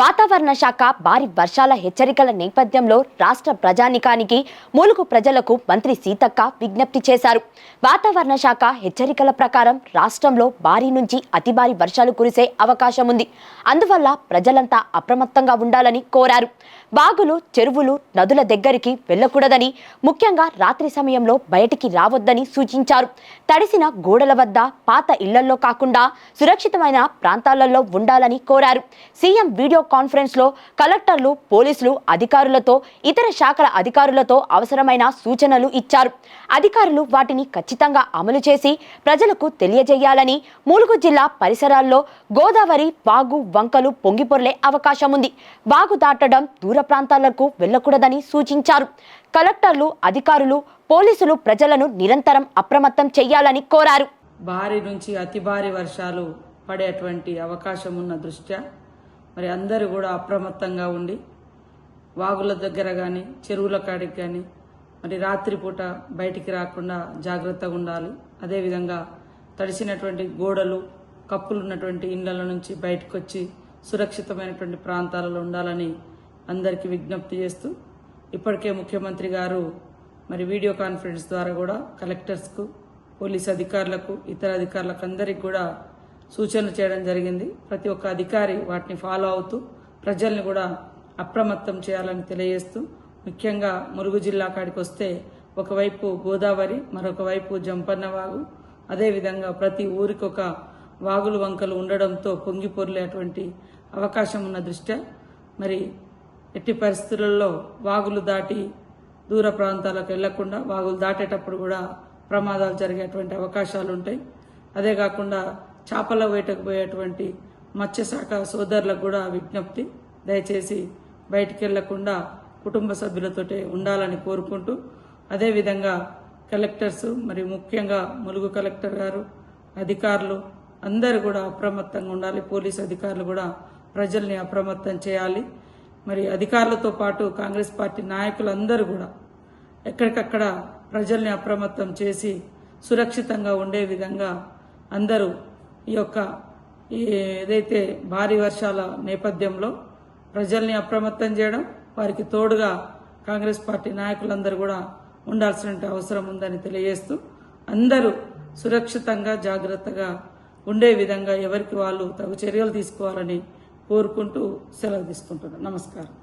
వాతావరణ శాఖ భారీ వర్షాల హెచ్చరికల నేపథ్యంలో రాష్ట్ర ప్రజానికానికి మూలుగు ప్రజలకు మంత్రి సీతక్క విజ్ఞప్తి చేశారు. వాతావరణ శాఖ హెచ్చరికల ప్రకారం రాష్ట్రంలో భారీ నుంచి అతి భారీ వర్షాలు కురిసే అవకాశం ఉంది. అందువల్ల ప్రజలంతా అప్రమత్తంగా ఉండాలని కోరారు. బాగులు చెరువులు నదుల దగ్గరికి వెళ్ళకూడదని ముఖ్యంగా రాత్రి సమయంలో బయటికి రావద్దని సూచించారు. తడిసిన గోడల వద్ద పాత ఇళ్ళల్లో కాకుండా సురక్షితమైన ప్రాంతాలలో ఉండాలని కోరారు. సీఎం వీడియో కాన్ఫరెన్స్లో కలెక్టర్లు పోలీసులు అధికారులతో ఇతర శాఖల అధికారులతో అవసరమైన సూచనలు ఇచ్చారు. అధికారులు వాటిని ఖచ్చితంగా అమలు చేసి ప్రజలకు తెలియజేయాలని ములుగు జిల్లా పరిసరాల్లో గోదావరి వాగు వంకలు పొంగిపొర్లే అవకాశం ఉంది. వాగు దాటడం దూర ప్రాంతాలకు వెళ్ళకూడదని సూచించారు. కలెక్టర్లు అధికారులు పోలీసులు ప్రజలను నిరంతరం అప్రమత్తం చేయాలని కోరారు. భారీ నుంచి అతి భారీ వర్షాలు పడేటువంటి అవకాశం ఉన్న దృష్ట్యా మరి అందరూ కూడా అప్రమత్తంగా ఉండి వాగుల దగ్గర కానీ చెరువుల కాడికి కానీ మరి రాత్రిపూట బయటికి రాకుండా జాగ్రత్తగా ఉండాలి. అదేవిధంగా తడిసినటువంటి గోడలు కప్పులు ఉన్నటువంటి ఇళ్ళ నుంచి బయటకు వచ్చి సురక్షితమైనటువంటి ప్రాంతాలలో ఉండాలని అందరికీ విజ్ఞప్తి చేస్తూ ఇప్పటికే ముఖ్యమంత్రి గారు మరి వీడియో కాన్ఫరెన్స్ ద్వారా కూడా కలెక్టర్స్కు పోలీస్ అధికారులకు ఇతర అధికారులకు అందరికి కూడా సూచనలు చేయడం జరిగింది. ప్రతి ఒక్క అధికారి వాటిని ఫాలో అవుతూ ప్రజల్ని కూడా అప్రమత్తం చేయాలని తెలియజేస్తూ ముఖ్యంగా మురుగు జిల్లా కాడికి వస్తే ఒకవైపు గోదావరి మరొక వైపు జంపన్న వాగు అదేవిధంగా ప్రతి ఊరికి ఒక వాగులు వంకలు ఉండడంతో పొంగి పొర్లేటువంటి అవకాశం ఉన్న దృష్ట్యా మరి ఎట్టి పరిస్థితులలో వాగులు దాటి దూర ప్రాంతాలకు వెళ్ళకుండా వాగులు దాటేటప్పుడు కూడా ప్రమాదాలు జరిగేటువంటి అవకాశాలు ఉంటాయి అదే కాకుండా చేపల వేటకు పోయేటువంటి మత్స్యశాఖ సోదరులకు కూడా విజ్ఞప్తి. దయచేసి బయటికి వెళ్ళకుండా కుటుంబ సభ్యులతోటే ఉండాలని కోరుకుంటూ అదేవిధంగా కలెక్టర్స్ మరి ముఖ్యంగా ములుగు కలెక్టర్ గారు అధికారులు అందరూ కూడా అప్రమత్తంగా ఉండాలి. పోలీస్ అధికారులు కూడా ప్రజల్ని అప్రమత్తం చేయాలి. మరి అధికారులతో పాటు కాంగ్రెస్ పార్టీ నాయకులందరూ కూడా ఎక్కడికక్కడ ప్రజల్ని అప్రమత్తం చేసి సురక్షితంగా ఉండే విధంగా అందరూ ఈ యొక్క ఈ ఏదైతే భారీ వర్షాల నేపథ్యంలో ప్రజల్ని అప్రమత్తం చేయడం వారికి తోడుగా కాంగ్రెస్ పార్టీ నాయకులందరూ కూడా ఉండాల్సిన అవసరం ఉందని తెలియజేస్తూ అందరూ సురక్షితంగా జాగ్రత్తగా ఉండే విధంగా ఎవరికి వాళ్ళు తగు చర్యలు తీసుకోవాలని కోరుకుంటూ సెలవు తీసుకుంటున్నాను. నమస్కారం.